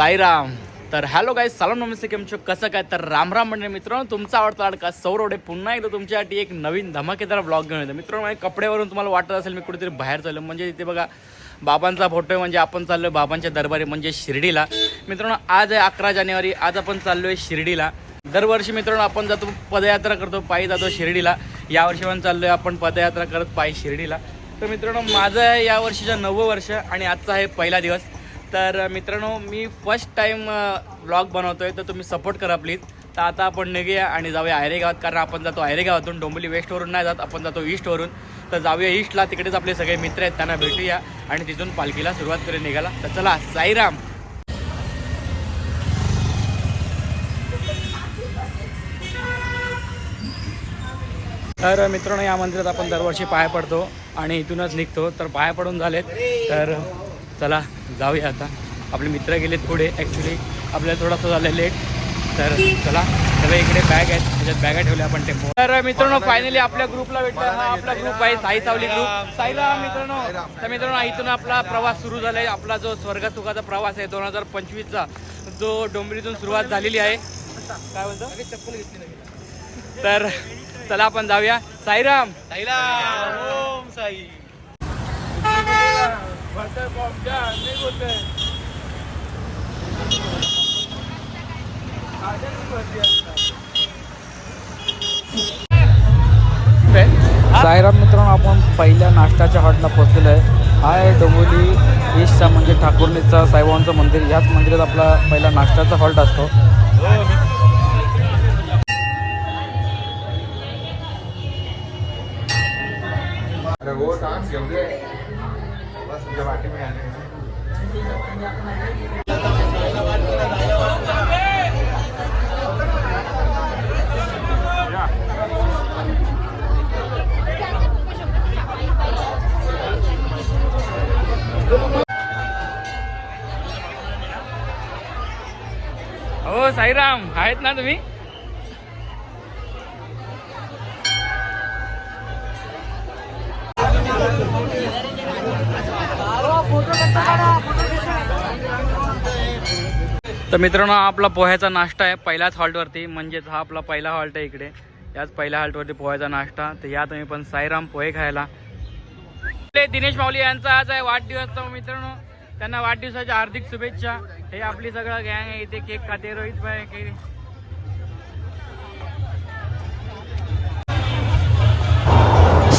साईराम. तर हॅलो काय सलाम नमस्ते केमचो कसं काय? तर रामराम म्हणजे मित्रांनो तुमचा आवडता लाडका सौरवडे पुन्हा एकदा तुमच्यासाठी एक नवीन धमाकेदार ब्लॉग घेऊन येतो. मित्रांनो माझ्या कपड्यावरून तुम्हाला वाटत असेल मी कुठेतरी बाहेर चाललो म्हणजे इथे बघा बाबांचा फोटो आहे म्हणजे आपण चाललो बाबांच्या दरबारी म्हणजे शिर्डीला. मित्रांनो आज आहे अकरा जानेवारी आज आपण चाललो आहे शिर्डीला. दरवर्षी मित्रांनो आपण जातो पदयात्रा करतो पायी जातो शिर्डीला. यावर्षी पण चाललो आहे आपण पदयात्रा करत पायी शिर्डीला. तर मित्रांनो माझं आहे या वर्षीचं नववं वर्ष आणि आजचा आहे पहिला दिवस. तर मित्रांनो मी फर्स्ट टाईम ब्लॉग बनवतो आहे तर तुम्ही सपोर्ट करा प्लीज तर आता आपण निघूया आणि जाऊया आयरे गावात कारण आपण जातो आयरे गावातून डोंबिवली वेस्टवरून नाही जात आपण जातो ईस्टवरून तर जाऊया ईस्टला तिकडेच आपले सगळे मित्र आहेत त्यांना भेटूया आणि तिथून पालखीला सुरुवात करून निघाला. तर चला साईराम. तर मित्रांनो या मंदिरात आपण दरवर्षी पाया पडतो आणि इथूनच निघतो. तर पाया पडून झालेत. तर चला. जाऊया आता. आपले मित्र गेलेत पुढे ॲक्च्युली आपल्याला थोडासा झालं लेट तर चला सगळे इकडे बॅग आहेत. त्याच्यात बॅगा ठेवल्या आपण टेम्पो तर मित्रांनो फायनली आपल्या ग्रुपला भेटला. हा आपला ग्रुप आहे साई सावली ग्रुप साईला मित्रांनो तर मित्रांनो इथून आपला प्रवास सुरू झाला आहे आपला जो स्वर्ग सुखाचा प्रवास आहे दोन हजार पंचवीसचा जो डोंबिवलीतून सुरुवात झालेली आहे. काय बोलतो? तर चला आपण जाऊया. साईराम! ओम साई. साईराम मित्रांनो आपण पहिल्या नाश्त्याच्या हॉटला पोहोचलेलो आहे. हा आहे डोंबिवली ईस्टचा म्हणजे ठाकूरनीचा साईबाबांचं मंदिर. याच मंदिरात आपला पहिला नाश्त्याचा हॉल्ट असतो. ना तुम्ही? तर मित्रांनो आपला पोह्याचा नाश्ता आहे पहिल्याच हॉल्टवरती. म्हणजेच हा आपला पहिला हॉल्ट आहे इकडे. याच पहिल्या हॉल्टवरती पोह्याचा नाश्ता. तर या तुम्ही पण साईराम पोहे खायला. दिनेश माऊली यांचा आज आहे वाढदिवस तर मित्रांनो. त्यांना वाढदिवसाच्या हार्दिक शुभेच्छा. हे आपली सगळं गँग आहे. इथे केक खाते रोहित भाई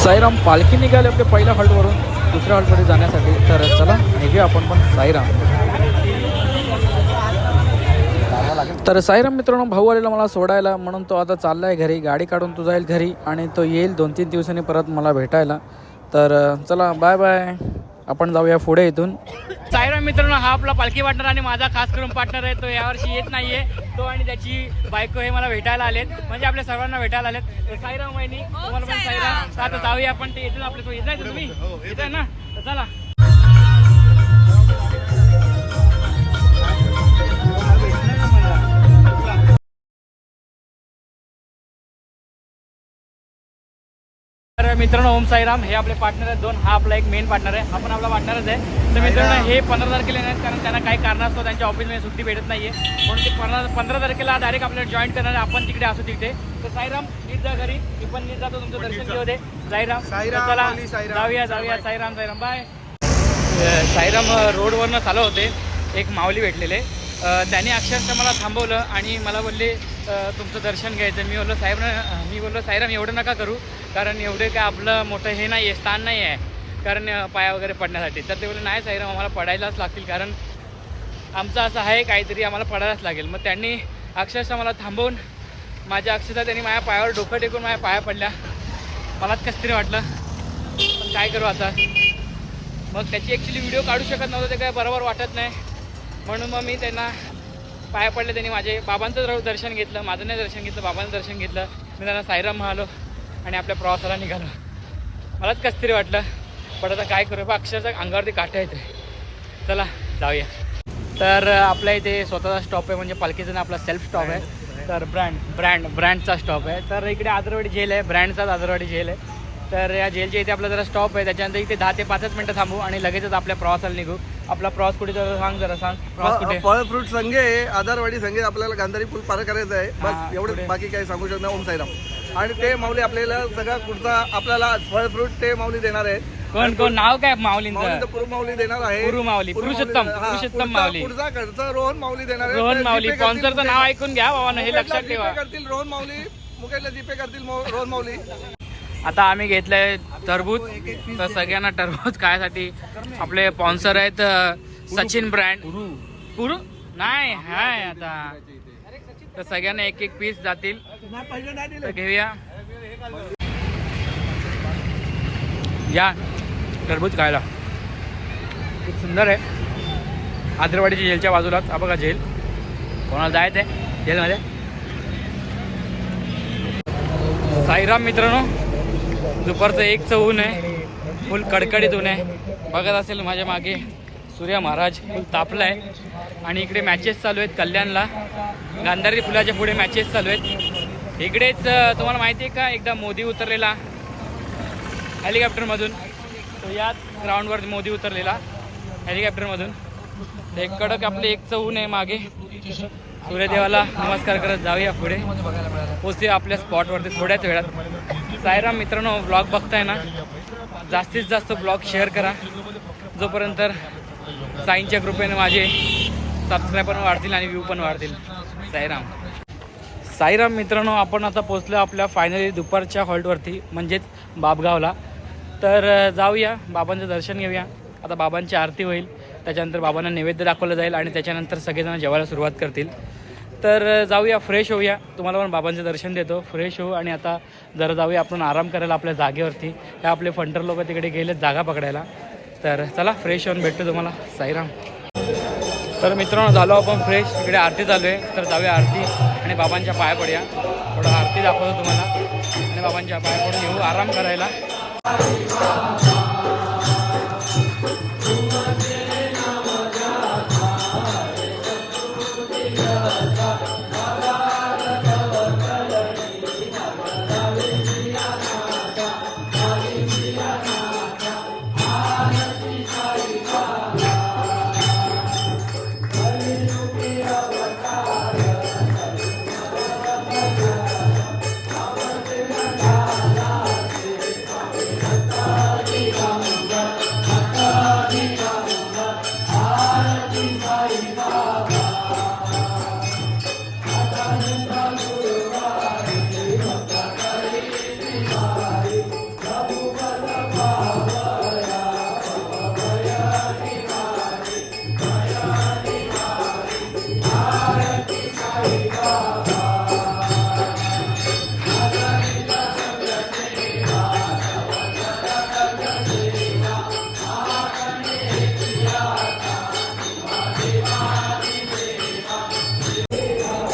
साईराम पालखी निघाली आपल्या पहिल्या हॉल्टवरून दुसऱ्या हॉल्टमध्ये जाण्यासाठी. तर चला निघूया आपण पण साईराम. तर साईराम मित्रांनो भाऊ आलेला मला सोडायला. म्हणून तो आता चालला आहे घरी. गाडी काढून तो जाईल घरी आणि तो येईल दोन तीन दिवसांनी परत मला भेटायला. तर चला बाय बाय आपण जाऊया पुढे इथून. साईराम मित्रांनो हा आपला पालखी पार्टनर आणि माझा खास करून पार्टनर आहे तो यावर्षी येत नाहीये. तो आणि त्याची बायको हे मला भेटायला आलेत. म्हणजे आपल्या सर्वांना भेटायला आलेत. तर साईराम वहिनी तुम्हाला पण साईराम तर आता जाऊया आपण. ते येतील आपले तो येत आहे तुम्ही? येत आहे ना? चला. तर मित्रांनो ओम साईराम. हे आपले पार्टनर आहेत. दोन हा आपला एक मेन पार्टनर आहे. हा पण आपला पार्टनरच आहे. तर मित्रांनो हे पंधरा तारखेला नाहीत कारण त्यांना काही कारण असतो त्यांच्या ऑफिसमध्ये सुट्टी भेटत नाहीये. म्हणून ते पंधरा पंधरा तारखेला डायरेक्ट आपल्याला जॉईन करणार आहे. आपण तिकडे असू तिकडे तर साईराम नीट जा घरी. मी पण नीट जातो. तुमचं दर्शन घेऊ दे. साईराम. चला. जाऊया जाऊया. साईराम साईराम. बाय. साईराम रोडवरनं चालू होते. एक माऊली भेटलेले. त्यांनी अक्षरशः मला थांबवलं आणि मला बोलले तुमचं दर्शन घ्यायचं. मी बोललो साहेब मी बोललो साईराम एवढं नका करू. कारण एवढे काय आपलं मोठं हे नाही आहे स्थान नाही आहे कारण पाया वगैरे पडण्यासाठी. तर ते बोलले नाही साहेब आम्हाला पडायलाच लागतील कारण आमचं असं आहे काहीतरी आम्हाला पडायलाच लागेल. मग त्यांनी अक्षरशः मला थांबवून माझ्या अक्षरशः त्यांनी माझ्या पायावर डोकं टेकून माझ्या पाया पडल्या. मलाच कसं तरी वाटलं. पण काय करू आता? मग त्याची ॲक्च्युली व्हिडिओ काढू शकत नव्हतं ते काय बरोबर वाटत नाही. म्हणून मग मी त्यांना पाया पडले त्यांनी माझे बाबांचं दर्शन घेतलं माझं नाही दर्शन घेतलं बाबांचं दर्शन घेतलं. मी त्यांना साईराम म्हणालो आणि आपल्या प्रवासाला निघालो. मलाच कसं तरी वाटलं पण आता काय करू? बा अक्षरशः अंगावरती काठ्या येते चला जाऊया. तर आपल्या इथे स्वतःचा स्टॉप आहे म्हणजे पालखीचा ना आपला सेल्फ स्टॉप आहे. तर ब्रँड ब्रँड ब्रँडचा स्टॉप आहे. तर इकडे आदरवाडी जेल आहे ब्रँडचाच आदरवाडी जेल आहे. तर या जेलच्या इथे आपला जरा स्टॉप आहे. त्याच्यानंतर इथे दहा ते पाचच मिनटं थांबू आणि लगेचच आपल्या प्रवासाला निघू. आपला प्रॉस कुठे सांग जरा सांग. प्रॉस कुठे? फळ फ्रूट संघे आधारवाडी संघे आपल्याला गांधारी पूल पार करायचं आहे. बस. एवढं बाकी काही सांगू शकत नाही. ओम साईराम. आणि ते माऊली आपल्याला सगळा पुढचा आपल्याला फळ फ्रूट ते माऊली देणार आहे कोण कोण? नाव काय माऊलींचं? माऊलीचं पुरु माऊली देणार आहे. पुरु माऊली, पुरु पुरुषोत्तम, हा, पुरुषोत्तम पुढचा- माऊली. पुढचा खर्च रोहन माऊली देणार आहे. रोहन माऊली. स्पॉन्सरचं नाव. ऐकून घ्या बाबा हे लक्षात ठेवा. करतील रोहन माऊली. मुकेशला जीपे करतील रोहन माऊली. आता आम्ही घेतलंय टरबूज. तर सगळ्यांना टरबूज खायसाठी आपले स्पॉन्सर आहेत सचिन ब्रँड. पुरू. नाही हाय आता. तर सगळ्यांना एक एक पीस जातील. तर घेऊया. या टरबूज खायला. खूप सुंदर आहे. आद्रवाडीच्या जेलच्या बाजूलाच. हा बघा जेल. कोणाला जायचं आहे जेलमध्ये. साईराम मित्रांनो दुपारचं एक ऊन आहे. फुल कडकडीत ऊन आहे. बघत असेल माझ्या मागे सूर्या महाराज. फुल तापला आहे आणि इकडे मॅचेस चालू आहेत कल्याणला. गांधारी फुलाच्या पुढे मॅचेस चालू आहेत. इकडेच तुम्हाला माहिती आहे का? एकदा मोदी उतरलेला हेलिकॉप्टरमधून. तो याच ग्राउंडवर मोदी उतरलेला हेलिकॉप्टरमधून. एक कडक आपले एक चवून आहे मागे सूर्यदेवाला नमस्कार करत जाऊया पुढे. पोचते आपल्या स्पॉटवरती थोड्याच वेळात. सायराम मित्रांनो ब्लॉग बघताय ना? जास्तीत जास्त ब्लॉग शेअर करा. जोपर्यंत साईंच्या कृपेने माझे सबस्क्रायबर पण वाढतील आणि व्ह्यू पण वाढतील. साईराम. साईराम मित्रांनो आपण आता पोचलो आपल्या फायनली दुपारच्या हॉल्टवरती म्हणजेच बाबगावला तर जाऊया बाबांचं दर्शन घेऊया. आता बाबांची आरती होईल. त्याच्यानंतर बाबांना नैवेद्य दाखवलं जाईल आणि त्याच्यानंतर सगळेजण जेवायला सुरुवात करतील. तर जाऊया फ्रेश होऊया. तुम्हाला पण बाबांचं दर्शन देतो. फ्रेश होऊ आणि आता जरा जाऊया आपण आराम करायला आपल्या जागेवरती. हे आपले फंटर लोक तिकडे गेले जागा पकडायला. तर चला फ्रेश होऊन भेटतो तुम्हाला. साईराम. तर मित्रांनो झालो आपण फ्रेश इकडे आरती चालू आहे. तर जाऊया आरती. आणि बाबांच्या पाया पडूया. थोडं आरती दाखवतो तुम्हाला. आणि बाबांच्या पाया पडून येऊ. आराम करायला.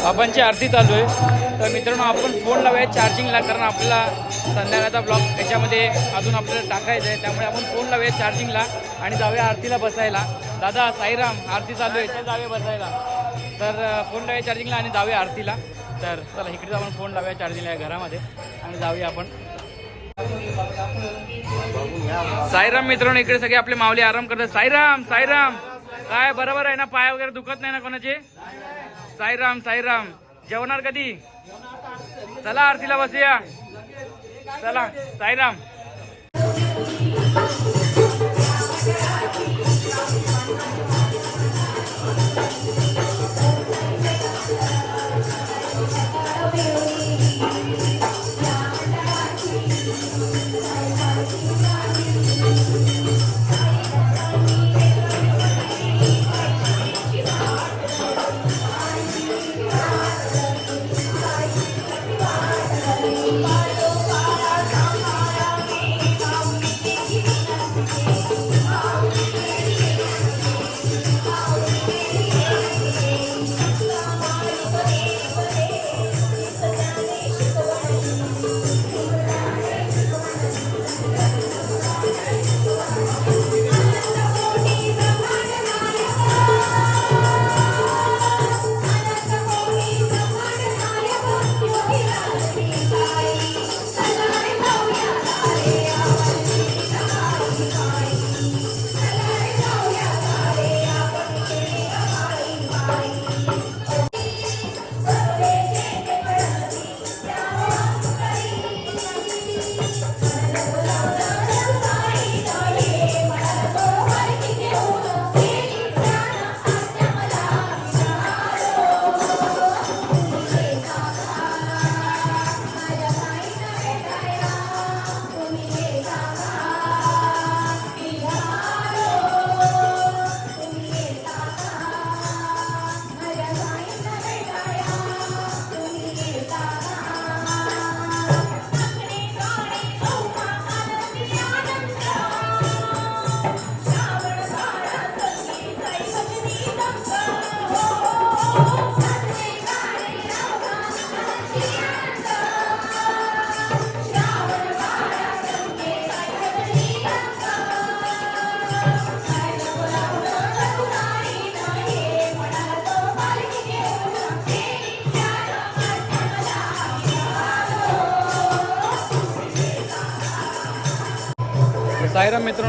बाबांची आरती चालू आहे. तर मित्रांनो आपण फोन लावूया चार्जिंगला कारण आपला संध्याकाळचा ब्लॉग त्याच्यामध्ये अजून आपल्याला टाकायचं आहे त्यामुळे आपण फोन लावूया चार्जिंगला आणि जाऊया आरतीला बसायला. दादा साईराम आरती चालू आहे. इथे जाऊया बसायला. तर फोन लावूया चार्जिंगला आणि जाऊया आरतीला. तर चला इकडे आपण फोन लावूया चार्जिंगला या घरामध्ये आणि जाऊया आपण. साईराम मित्रांनो इकडे सगळे आपले माऊली आराम करतात. साईराम साईराम! काय बरोबर आहे ना? पाय वगैरे दुखत नाही ना कोणाचे? साईराम साईराम. जेवणार कधी? चला आरतीला बसूया. चला साईराम.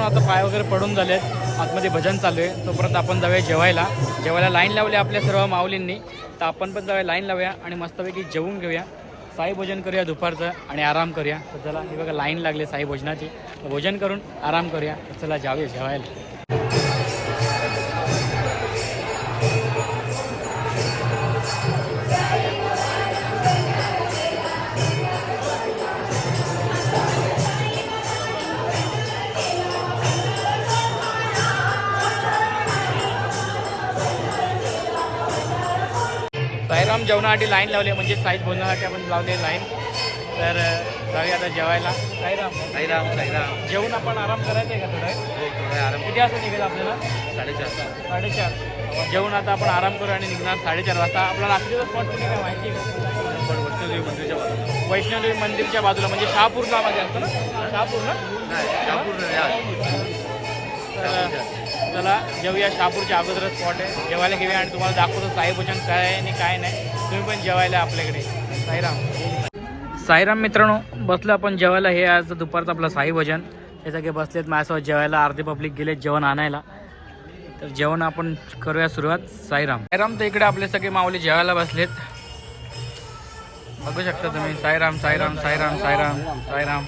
आता पाय वगैरे पडून झालेत. आतमध्ये भजन चालू आहे. तोपर्यंत आपण जाऊया जेवायला. जेवायला लाईन लावली आपल्या सर्व माऊलींनी. तर आपण पण जाऊया लाईन लावूया आणि मस्तपैकी जेवून घेऊया. साई भोजन करूया दुपारचं आणि आराम करूया. तर चला हे बघा लाईन लागली साई भोजनाची. भोजन करून आराम करूया. तर चला जाऊया जेवायला. जेवणासाठी लाईन लावली म्हणजे साईज भोजनासाठी आपण लावली लाईन तर जाऊया आता जेवायला. साईराम साईराम साईराम जेवून आपण आराम करायचा आहे का थोडा? हो थोडा आराम किती वाजता निघेल आपल्याला? साडेचार साडेचार. जेवून आता आपण आराम करू आणि निघणार साडेचार वाजता. आपला रात्रीचा स्पॉट कुठे काय माहिती आहे का? वैष्णोदेवी मंदिरच्या बाजूला. वैष्णोदेवी मंदिरच्या बाजूला म्हणजे शहापूरला मध्ये असतं ना? शहापूर ना? नाही शहापूर चला जेवूया शहापूरच्या अगोदर स्पॉट आहे. जेवायला घेऊया आणि तुम्हाला दाखवतो साई भोजन काय आहे आणि काय नाही. तुम्ही पण जेवायला आपल्याकडे. साईराम. साईराम मित्रांनो बसलं आपण जेवायला. हे आज दुपारचं आपलं साई भजन. हे सगळे बसलेत माझ्यासोबत जेवायला. अर्धे पब्लिक गेलेत जेवण आणायला. तर जेवण आपण करूया सुरुवात. साईराम. साईराम तर इकडे आपले सगळे माऊली जेवायला बसलेत. बघू शकता तुम्ही. साईराम साईराम साईराम साईराम साईराम.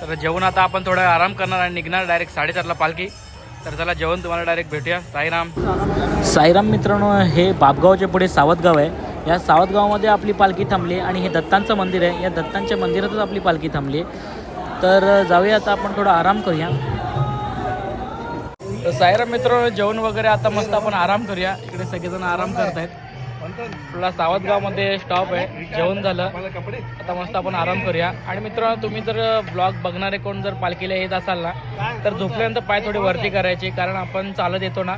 तर जेवण आता आपण थोडा आराम करणार आणि निघणार डायरेक्ट साडेचारला पालखी. तर चला जेवण तुम्हाला डायरेक्ट भेटूया. साईराम. साईराम मित्रांनो हे बापगावच्या पुढे सावतगाव आहे. या सावतगावामध्ये आपली पालखी थांबली आणि हे दत्तांचं मंदिर आहे. या दत्तांच्या मंदिरातच आपली पालखी थांबली तर जाऊया आता आपण थोडा आराम करूया. तर मित्र जेवण वगैरे आता मस्त आपण आराम करूया. इकडे सगळेजण आराम करत आहेत थोडा सावतगावमध्ये स्टॉप आहे. जेवण झालं. आता मस्त आपण आराम करूया. आणि मित्रांनो तुम्ही जर ब्लॉग बघणारे कोण जर पालखीला येत असाल ना तर झोपल्यानंतर पाय थोडे वरती करायचे कारण आपण चालत येतो ना.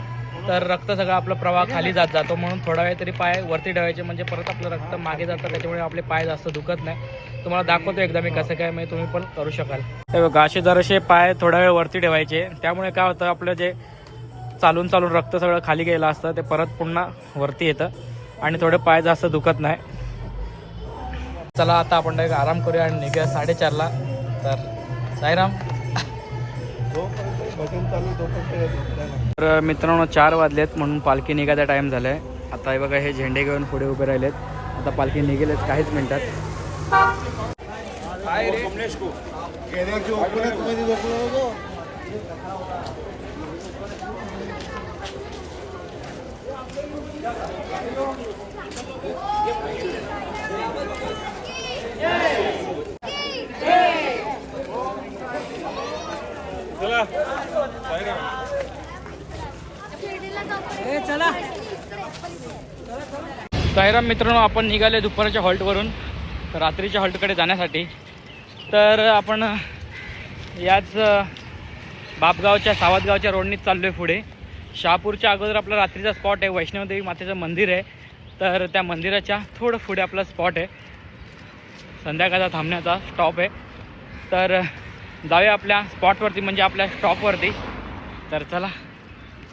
तर रक्त सगळं आपला प्रवाह खाली जात जातो. म्हणून थोडा वेळ तरी पाय वरती ठेवायचे म्हणजे परत आपलं रक्त मागे जातं. त्याच्यामुळे आपले पाय जास्त दुखत नाही. तुम्हाला दाखवतो एकदा मी कसं काय म्हणजे तुम्ही पण करू शकाल. हे बघा असे जरासे पाय थोडा वेळ वरती ठेवायचे. त्यामुळे काय होतं आपलं जे चालून चालून रक्त सगळं खाली गेलं असतं ते परत पुन्हा वरती येतं. आणि थोडे पाय जास्त दुखत नाही. चला आता आपण डायरेक्ट आराम करूया आणि निघूया साडेचारला. तर साईराम. भजन चालू तर मित्रांनो चार वाजलेत म्हणून पालखी निघायचा टाईम झाला आहे आता हे बघा हे झेंडे घेऊन पुढे उभे राहिलेत. आता पालखी निघेलच काहीच मिनिटात. चला. रे साईराम मित्रांनो आपण निघाले दुपारच्या हॉल्टवरून रात्रीच्या हॉल्टकडे जाण्यासाठी. तर आपण याच बापगावच्या सावदगावच्या रोडनीच चाललो आहे पुढे. शहापूरच्या अगोदर आपला रात्रीचा स्पॉट आहे वैष्णवदेवी मातेचं मंदिर आहे. तर त्या मंदिराच्या थोडं पुढे आपला स्पॉट आहे. संध्याकाळचा थांबण्याचा स्टॉप आहे. तर जाऊया आपल्या स्पॉटवरती म्हणजे आपल्या स्टॉपवरती तर चला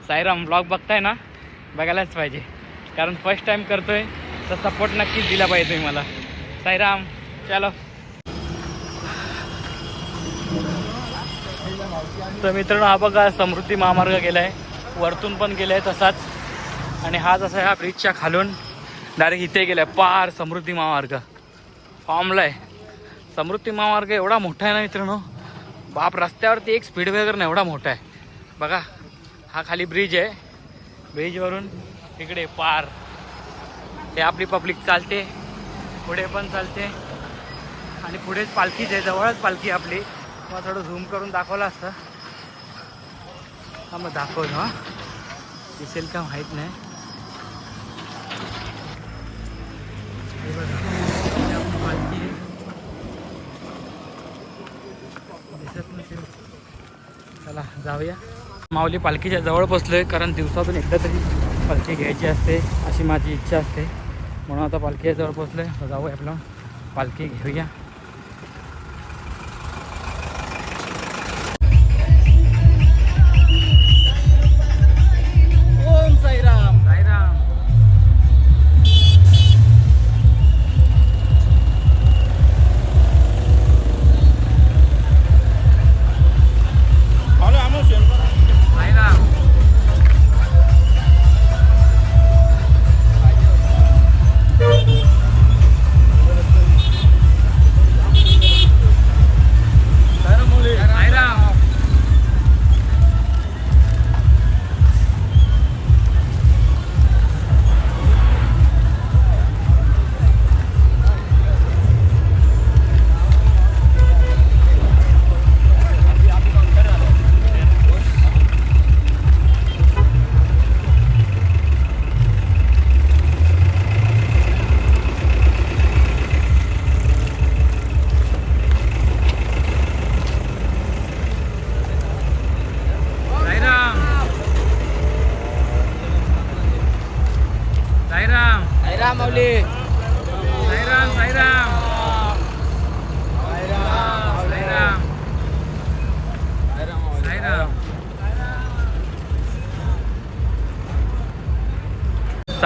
साईराम ब्लॉग बघताय ना? बघायलाच पाहिजे. कारण फर्स्ट टाईम करतोय तर सपोर्ट नक्कीच दिला पाहिजे तुम्ही मला. साईराम चलो. तर मित्रांनो हा बघा समृद्धी महामार्ग गेला आहे वरतून पण गेला आहे तसाच. आणि हा जसा ह्या ब्रिजच्या खालून डायरेक्ट इथे गेला आहे पार समृद्धी महामार्ग. फॉर्मला आहे. समृद्धी महामार्ग एवढा मोठा आहे ना मित्रांनो? बाप रस्त्यावरती एक स्पीड ब्रेकर नाही एवढा मोठा आहे. बघा हा खाली ब्रिज आहे. ब्रिजवरून इकडे पार. हे आपली पब्लिक चालते. पुढे पण चालते. आणि पुढेच पालखीच आहे जवळच पालखी आपली. मग थोडं झूम करून दाखवलं असतं. हा मग दाखवलं हां. दिसेल का माहीत नाही. पालखी दिसत नसेल. चला जाऊया. माऊली पालखीच्या जवळ बसलोय कारण दिवसातून एकदा तरी पालखी घ्यायची असते अशी माझी इच्छा असते. म्हणून आता पालखीच्या जवळ बसलोय. आहे जाऊ आपलं पालखी घेऊया.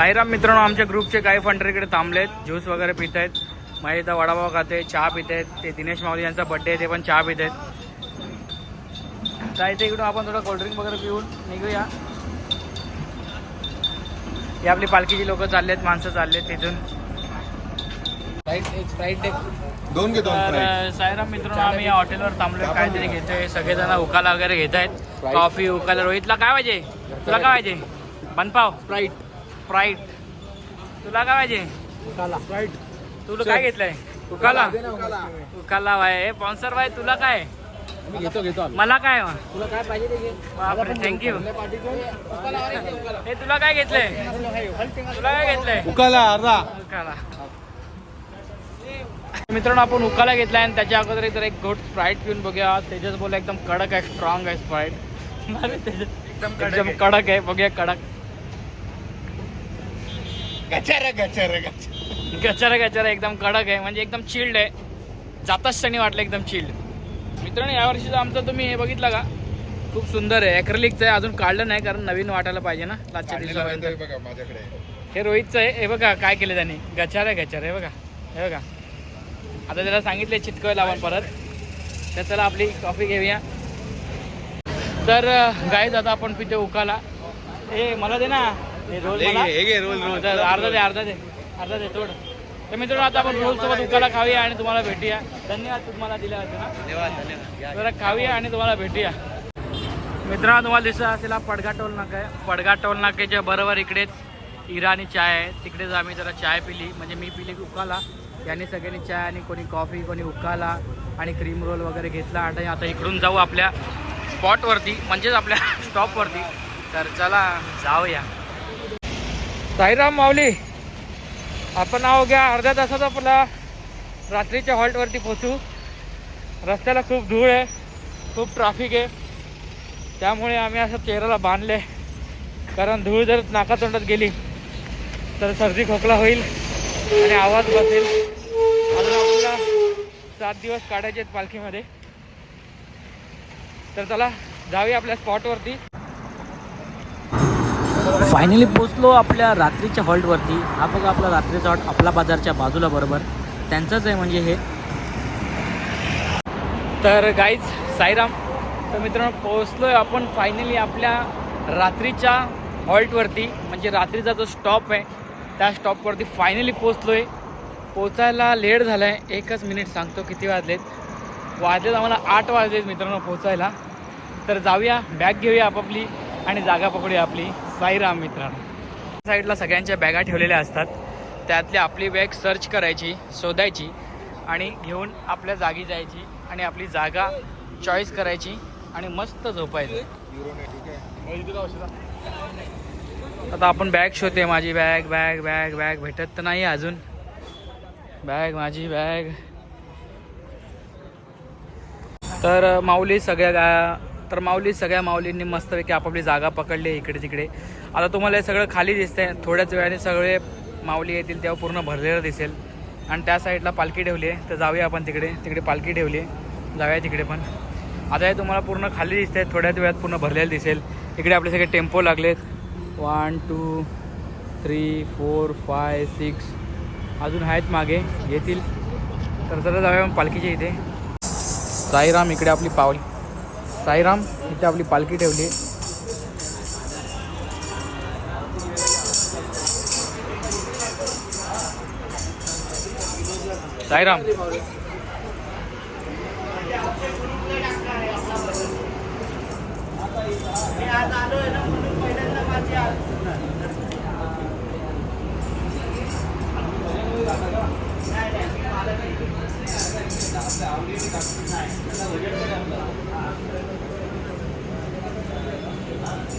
साईराम मित्रांनो आमच्या ग्रुपचे काही फंडर इकडे थांबलेत. ज्यूस वगैरे पित आहेत माझे इथं वडापाव खाते चहा पित आहेत ते दिनेश माऊली यांचा बड्डे आहे ते पण चहा पित आहेत जायचं इकडून आपण थोडं कोल्ड्रिंक वगैरे पिऊन निघूया. ही आपली पालखीची लोक चाललेत माणसं चाललेत तिथून. दोन तर. साईराम मित्रांनो आम्ही या हॉटेलवर थांबलोय. काहीतरी घेतोय. सगळेजण उकाला वगैरे घेत आहेत कॉफी उकाला. रोहितला काय पाहिजे? तुला काय पाहिजे? बनपाव. स्प्राईट स्प्राईट तुला काय पाहिजे? तुला काय घेतलंय? उकाला. उकाला. भाई स्पॉन्सर भाई तुला काय? घेतो घेतो मला काय? तुला काय पाहिजे थँक्यू हे तुला काय घेतलंय? तुला काय घेतलंय? उकाला अर्धा. उकाला. मित्रांनो आपण उकाला घेतला आणि त्याच्या अगोदर जर एक घोट स्प्राईट पिऊन बघूया. त्याच्यात बोला एकदम कडक आहे स्ट्रॉंग आहे स्प्राईट एकदम कडक आहे. बघूया कडक. गचार गचार गचारा गचारा एकदम कडक आहे. म्हणजे एकदम चिल्ड आहे. जाताच क्षणी वाटलं एकदम चिल्ड मित्रांनो यावर्षीचं आमचं तुम्ही हे बघितलं का? खूप सुंदर आहे. ॲक्रेलिकचं आहे अजून काढलं नाही कारण नवीन वाटायला पाहिजे ना लाचच्या दिवसापर्यंत. माझ्याकडे. हे रोहितचं आहे. हे बघा काय केलं त्यांनी. गचार आहे गचार हे बघा. हे बघा. आता त्याला सांगितले चिटकवायला आपण परत. तर चला आपली कॉफी घेऊया. तर गाईज आता आपण पिते उकाला. ए मला दे ना. हे रोल हे मला घे, हे घे, रोल, रोल. तर अर्धा दे अर्धा दे अर्धा दे थोडं तर मित्रांनो आता आपण रोल सोबत उकाला खाऊया आणि तुम्हाला भेटूया धन्यवाद तुम्हाला दिल्या होते ना धन्यवाद धन्यवाद जरा खाऊया आणि तुम्हाला भेटूया मित्रांनो तुम्हाला दिसत असेल हा पडगा टोल नाका आहे पडगा टोल नाक्याच्या बरोबर इकडेच इराणी चाय आहे तिकडेच आम्ही जरा चाय पिली म्हणजे मी पिली उकाला यांनी सगळ्यांनी चाय आणि कोणी कॉफी कोणी उकाला आणि क्रीम रोल वगैरे घेतला आणि आता इकडून जाऊ आपल्या स्पॉटवरती म्हणजेच आपल्या स्टॉपवरती तर चला जाऊया साईराम माऊली आपण नाव घ्या अर्ध्या तासात आपला रात्रीच्या हॉल्टवरती पोचू रस्त्याला खूप धूळ आहे खूप ट्राफिक आहे. त्यामुळे आम्ही असं चेहऱ्याला बांधले. कारण धूळ जर नाकातोंडात गेली तर सर्दी खोकला होईल आणि आवाज बसेल. अजून आपल्याला सात दिवस काढायचे आहेत पालखीमध्ये. तर चला जाऊया आपल्या स्पॉटवरती फायनली पोचलो आपल्या रात्रीच्या हॉल्टवरती. हा बघा आपला रात्रीचा हॉल्ट आपला बाजारच्या बाजूला बरोबर. त्यांचंच आहे म्हणजे हे. तर गाईज साईराम तर मित्रांनो पोहोचलो आहे आपण फायनली आपल्या रात्रीच्या हॉल्टवरती. म्हणजे रात्रीचा जो स्टॉप आहे त्या स्टॉपवरती फायनली पोचलो आहे पोचायला लेट झाला आहे एकच मिनिट सांगतो किती वाजलेत? वाजलेत आम्हाला आठ वाजलेत मित्रांनो पोचायला तर जाऊया बॅग घेऊया आपापली आणि जागा पकडूया आपली. साईराम मित्रांनो. साईडला सगळ्यांच्या बॅगा ठेवलेल्या असतात. त्यातली आपली बॅग सर्च करायची शोधायची आणि घेऊन आपल्या जागी जायची आणि आपली जागा चॉईस करायची आणि मस्त झोपायचं. आता आपण बॅग शोधते माझी बॅग बॅग बॅग बॅग भेटत तर नाही अजून. बॅग माझी बॅग तर माऊली सगळ्या गा तर माऊली सगळ्या माऊलींनी मस्तपैकी आपापली जागा पकडली आहे इकडे तिकडे. आता तुम्हाला हे सगळं खाली दिसतंय. थोड्याच वेळाने सगळे माऊली येतील तेव्हा पूर्ण भरलेलं दिसेल. आणि त्या साईडला पालखी ठेवली आहे. तर जाऊया आपण तिकडे. तिकडे पालखी ठेवली आहे. जाऊया तिकडे पण. आता हे तुम्हाला पूर्ण खाली दिसते थोड्याच वेळात पूर्ण भरलेलं दिसेल. इकडे आपले सगळे टेम्पो लागलेत. One two three four five six अजून आहेत मागे. येतील. तर जरा जाऊया पालखीच्या इथे. साईराम इकडे आपली पावली साईराम इथे आपली पालखी ठेवली साईराम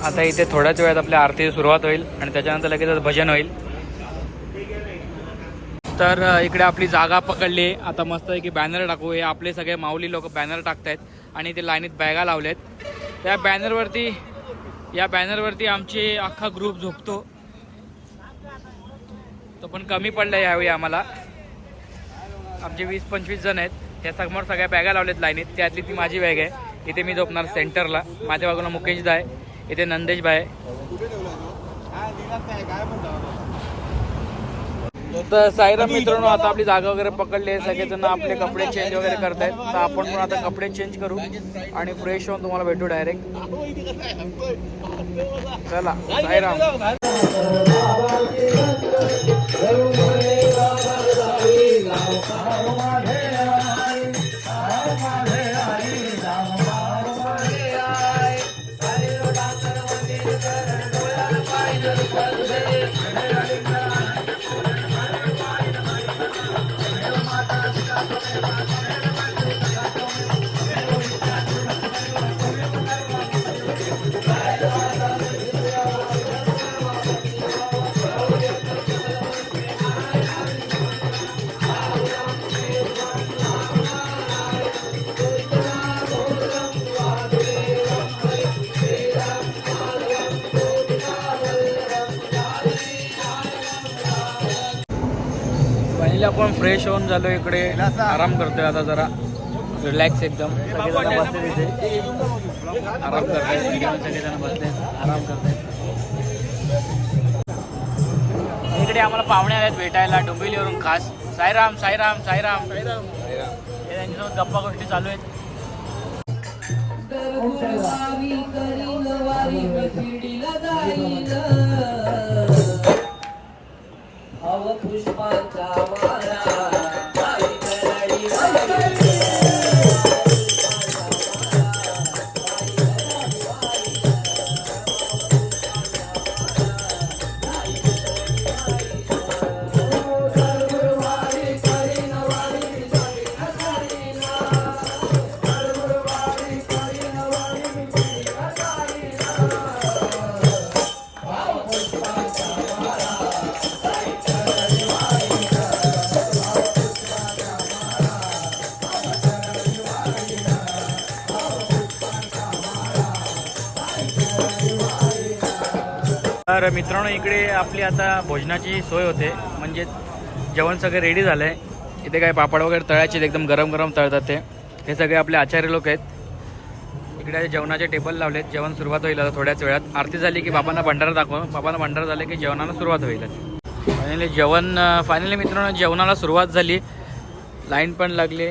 आता इथे थोड्याच वेळात आपल्या आरती सुरुवात होईल आणि त्याच्यानंतर लगेचच भजन होईल. तर इकडे आपली जागा पकडली. आता मस्त की बॅनर टाकू हे आपले सगळे माऊली लोक बॅनर टाकतायत आणि ते लाईनीत बॅगा लावल्यात. त्या बॅनरवरती या बॅनरवरती आमची अख्खा ग्रुप झोपतो. तो पण कमी पडला यावेळी आम्हाला. आमचे वीस पंचवीस जण आहेत. त्या समोर सगळ्या बॅगा लावल्यात लाईनीत. त्यातली ती माझी बॅग आहे. इथे मी झोपणार सेंटरला. माझ्या बाजूला मुकेशदा आहे. इथे नंदेश भाई. तर साईराम मित्रांनो आता आपली जागा वगैरे पकडली आहे. सगळेजण आपले कपडे चेंज वगैरे करतायत. तर आपण पण आता कपडे चेंज करू आणि फ्रेश होऊन तुम्हाला भेटू डायरेक्ट चला साईराम. फायनली आपण फ्रेश होऊन झालो इकडे. आराम करतोय आता जरा. रिलॅक्स एकदम. सगळेजण बसले तिथे आराम करताय. सगळेजण बसले आराम करताय. इकडे आम्हाला पाहुणे आलेत भेटायला डोंबिवलीवरून खास. साईराम साईराम साईराम. हे त्यांच्यासोबत गप्पा गोष्टी चालू आहेत. पुष्पांचा तर मित्रांनो इकडे आपली आता भोजनाची सोय होते. म्हणजे जेवण सगळं रेडी झालं आहे इथे काय पापड वगैरे तळायचे एकदम गरम गरम तळतात ते. हे सगळे आपले आचार्य लोक आहेत. इकडे जेवणाचे टेबल लावलेत. जेवण सुरुवात होईल आता थोड्याच वेळात. आरती झाली की बाबांना भंडारा दाखव. बाबांना भंडारा झाले की जेवणाला सुरुवात होईल. फायनली जेवण फायनली मित्रांनो जेवणाला सुरुवात झाली. लाईन पण लागली.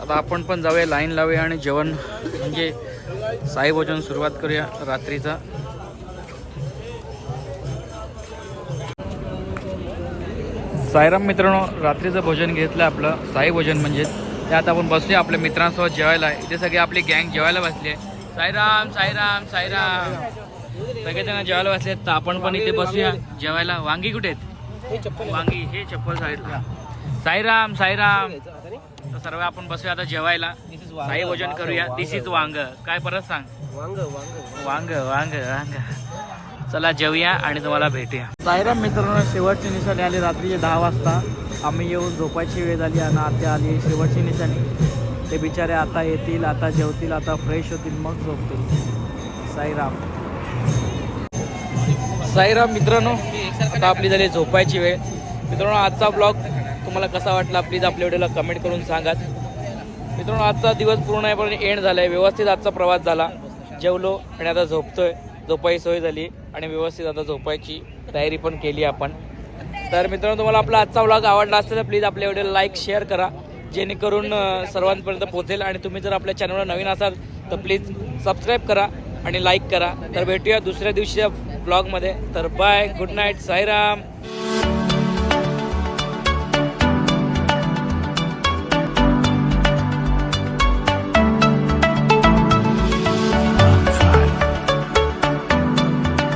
आता आपण पण जाऊया लाईन लावूया आणि जेवण म्हणजे साई भोजन सुरुवात करूया रात्रीचा. साईराम मित्रांनो रात्रीचं भोजन घेतलं आपलं साई भोजन म्हणजे. त्यात आपण बसूया आपल्या मित्रांसोबत जेवायला. इथे सगळे आपली गँग जेवायला बसली साईराम साईराम साईराम. सगळेजण जेवायला बसले तर आपण पण इथे बसूया जेवायला. वांगी कुठे आहेत? वांगी हे चप्पल साईडला. साईराम साईराम. तर सर्व आपण बसूया आता जेवायला. साई भोजन करूया. This is Wang. काय परत सांग? वांग वांग वांग. चला जेवूया आणि तुम्हाला भेटूया. साईराम मित्रांनो शेवटची निशाणी आली रात्रीचे दहा वाजता. आम्ही येऊन झोपायची वेळ झाली आणि आता आली शेवटची निशाणी. ते बिचारे आता येतील आता जेवतील आता फ्रेश होतील मग झोपतील. साईराम. साईराम मित्रांनो आता आपली झाली झोपायची वेळ. मित्रांनो आजचा ब्लॉग तुम्हाला कसा वाटला प्लीज आपल्या व्हिडिओला कमेंट करून सांगा. मित्रांनो आजचा दिवस पूर्णपणे एंड झाला आहे व्यवस्थित आजचा प्रवास झाला. जेवलो आणि आता झोपतोय. झोपायची सोय झाली. आणि व्यवस्थित आता झोपायची तयारी पण केली आपण. तर मित्रांनो तुम्हाला आपला आजचा व्लॉग आवडला असेल तर प्लीज आपल्या एवढे लाईक शेअर करा. जेणेकरून सर्वांपर्यंत पोहोचेल आणि तुम्ही जर आपल्या चॅनलवर नवीन असाल तर प्लीज सबस्क्राईब करा आणि लाईक करा. तर भेटूया दुसऱ्या दिवशीच्या ब्लॉगमध्ये तर बाय गुड नाईट साईराम.